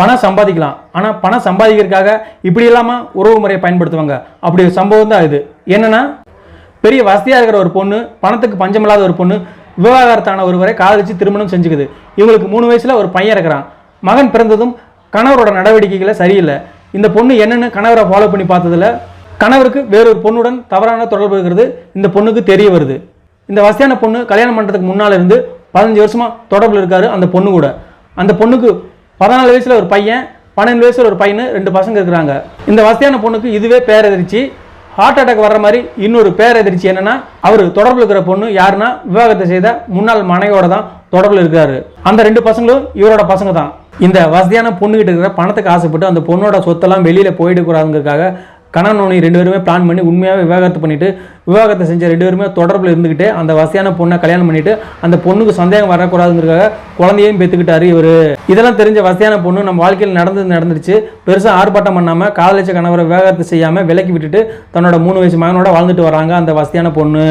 பணம் சம்பாதிக்கலாம். ஆனால் பணம் சம்பாதிக்கிறதுக்காக இப்படி இல்லாமல் உறவு முறையை பயன்படுத்துவாங்க. அப்படி ஒரு சம்பவம் தான் இது. என்னென்னா பெரிய வசதியாக இருக்கிற ஒரு பொண்ணு பணத்துக்கு பஞ்சமில்லாத ஒரு பொண்ணு விவாகரத்தான ஒருவரை காதலிச்சு திருமணம் செஞ்சுக்குது. இவங்களுக்கு மூணு வயசில் ஒரு பையன் இருக்கிறான். மகன் பிறந்ததும் கணவரோட நடவடிக்கைகளை சரியில்லை. இந்த பொண்ணு என்னென்னு கணவரை ஃபாலோ பண்ணி பார்த்ததில் கணவருக்கு வேறொரு பொண்ணுடன் தவறான தொடர்பு இருக்கிறது. இந்த பொண்ணுக்கு தெரிய வருது. இந்த வசதியான பொண்ணு கல்யாணம் பண்ணுறதுக்கு முன்னால் இருந்து பதினஞ்சு வருஷமாக தொடர்பில் இருக்காரு அந்த பொண்ணு கூட. அந்த பொண்ணுக்கு பதினாலு வயசில் ஒரு பையன் பன்னெண்டு வயசில் ஒரு பையன் ரெண்டு பசங்க இருக்கிறாங்க. இந்த வசதியான பொண்ணுக்கு இதுவே பேரதிர்ச்சி ஹார்ட் அட்டாக் வர்ற மாதிரி இன்னொரு பேரதிர்ச்சி என்னன்னா அவர் தொடர்பில் இருக்கிற பொண்ணு யாருன்னா விவாகத்தை செய்த முன்னாள் மனைவியோட தான் தொடர்பில் இருக்காரு. அந்த ரெண்டு பசங்களும் இவரோட பசங்க தான். இந்த வசதியான பொண்ணுகிட்ட இருக்கிற பணத்துக்கு ஆசைப்பட்டு அந்த பொண்ணோட சொத்தெல்லாம் வெளியில் போயிடக்கூடாதுங்கிறதுக்காக கணவன் மனைவி ரெண்டு பேருமே பிளான் பண்ணி உண்மையாகவே விவாகரத்து பண்ணிட்டு விவாகரத்தை செஞ்ச ரெண்டு பேருமே தொடர்பில் இருந்துக்கிட்டு அந்த வசதியான பொண்ணை கல்யாணம் பண்ணிட்டு அந்த பொண்ணுக்கு சந்தேகம் வரக்கூடாதுங்கிறதுக்காக குழந்தையையும் பெற்றுக்கிட்டாரு இவர். இதெல்லாம் தெரிஞ்ச வசதியான பொண்ணு நம்ம வாழ்க்கையில் நடந்தது நடந்துருச்சு பெருசாக ஆர்ப்பாட்டம் பண்ணாமல் காதலிச்ச கணவரை விவாகரத்து செய்யாமல் விலக்கி விட்டுட்டு தன்னோட மூணு வயசு மகனோட வாழ்ந்துட்டு வராங்க அந்த வசதியான பொண்ணு.